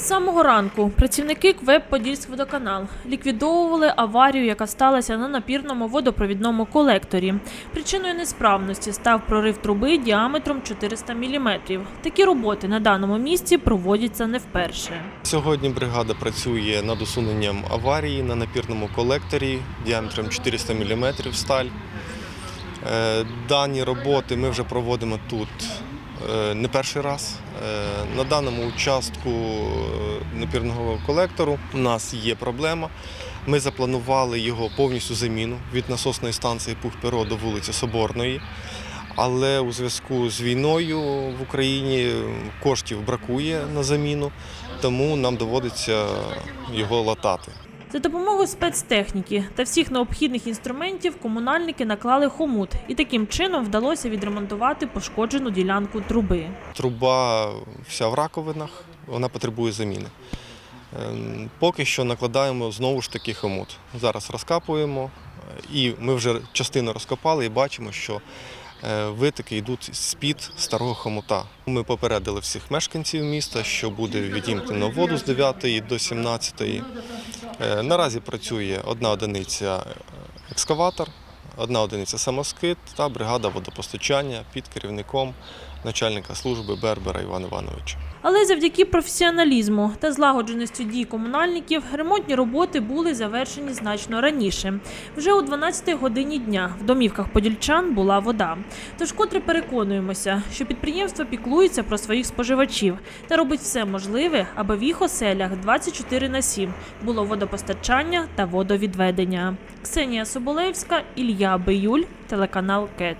З самого ранку працівники КВЕП «Подільськводоканал» ліквідовували аварію, яка сталася на напірному водопровідному колекторі. Причиною несправності став прорив труби діаметром 400 мм. Такі роботи на даному місці проводяться не вперше. Сьогодні бригада працює над усуненням аварії на напірному колекторі діаметром 400 мм сталь. Е, Дані роботи ми вже проводимо тут не перший раз. Е, На даному участку е, напірного колектору у нас є проблема. Ми запланували його повністю заміну від насосної станції Пух-Перо до вулиці Соборної. Але у зв'язку з війною в Україні коштів бракує на заміну, тому нам доводиться його латати. За допомогою спецтехніки та всіх необхідних інструментів комунальники наклали хомут, і таким чином вдалося відремонтувати пошкоджену ділянку труби. Труба вся в раковинах, вона потребує заміни. Ем, Поки що накладаємо знову ж таки хомут. Зараз розкапуємо, е, і ми вже частину розкопали і бачимо, що е, витоки йдуть з-під старого хомута. Ми попередили всіх мешканців міста, що буде відімкнено воду з 9 до 17. Е, Наразі працює одна одиниця е, екскаватор, одна одиниця самоскид та бригада водопостачання під керівником начальника служби Бербера Івана Івановича. Але завдяки професіоналізму та злагодженості дій комунальників ремонтні роботи були завершені значно раніше. Вже о 12 годині дня в домівках подільчан була вода. Тож котре переконуємося, що підприємство піклується про своїх споживачів та робить все можливе, аби в їх оселях 24 на 7 було водопостачання та водовідведення. Ксенія Соболевська, Ілля Биюль, телеканал КЕТ.